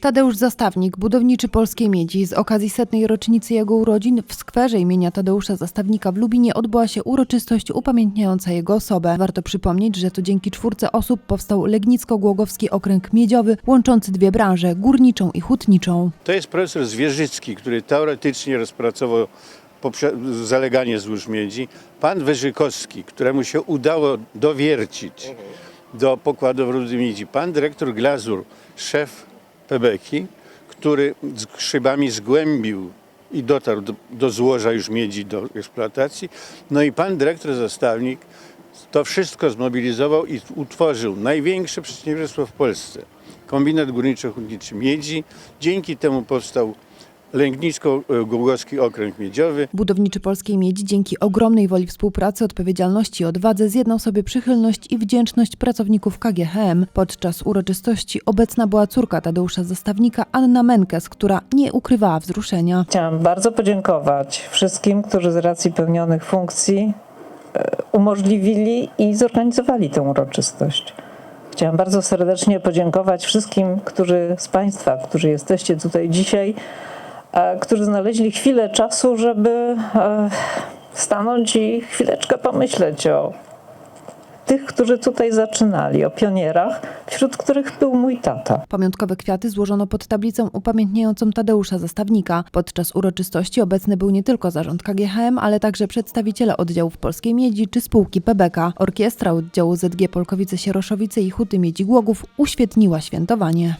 Tadeusz Zastawnik, budowniczy Polskiej Miedzi. Z okazji setnej rocznicy jego urodzin w skwerze imienia Tadeusza Zastawnika w Lubinie odbyła się uroczystość upamiętniająca jego osobę. Warto przypomnieć, że to dzięki czwórce osób powstał Legnicko-Głogowski Okręg Miedziowy, łączący dwie branże, górniczą i hutniczą. To jest profesor Zwierzycki, który teoretycznie rozpracował zaleganie złóż miedzi. Pan Wyżykowski, któremu się udało dowiercić do pokładów rudy miedzi. Pan dyrektor Glazur, szef Pebeki, który szybami zgłębił i dotarł do, do złoża już miedzi do eksploatacji. No i pan dyrektor Zastawnik to wszystko zmobilizował i utworzył największe przedsiębiorstwo w Polsce. Kombinat Górniczo-Hutniczy Miedzi. Dzięki temu powstał Lęgnicko-Głogowski Okręg Miedziowy. Budowniczy Polskiej Miedzi dzięki ogromnej woli współpracy, odpowiedzialności i odwadze zjednał sobie przychylność i wdzięczność pracowników KGHM. Podczas uroczystości obecna była córka Tadeusza Zastawnika, Anna Menkes, która nie ukrywała wzruszenia. Chciałam bardzo podziękować wszystkim, którzy z racji pełnionych funkcji e, umożliwili i zorganizowali tę uroczystość. Chciałam bardzo serdecznie podziękować wszystkim, którzy z Państwa, którzy jesteście tutaj dzisiaj, którzy znaleźli chwilę czasu, żeby e, stanąć i chwileczkę pomyśleć o tych, którzy tutaj zaczynali, o pionierach, wśród których był mój tata. Pamiątkowe kwiaty złożono pod tablicą upamiętniającą Tadeusza Zastawnika. Podczas uroczystości obecny był nie tylko zarząd KGHM, ale także przedstawiciele oddziałów Polskiej Miedzi czy spółki PBK. Orkiestra oddziału ZG Polkowice-Sieroszowice i Huty Miedzi Głogów uświetniła świętowanie.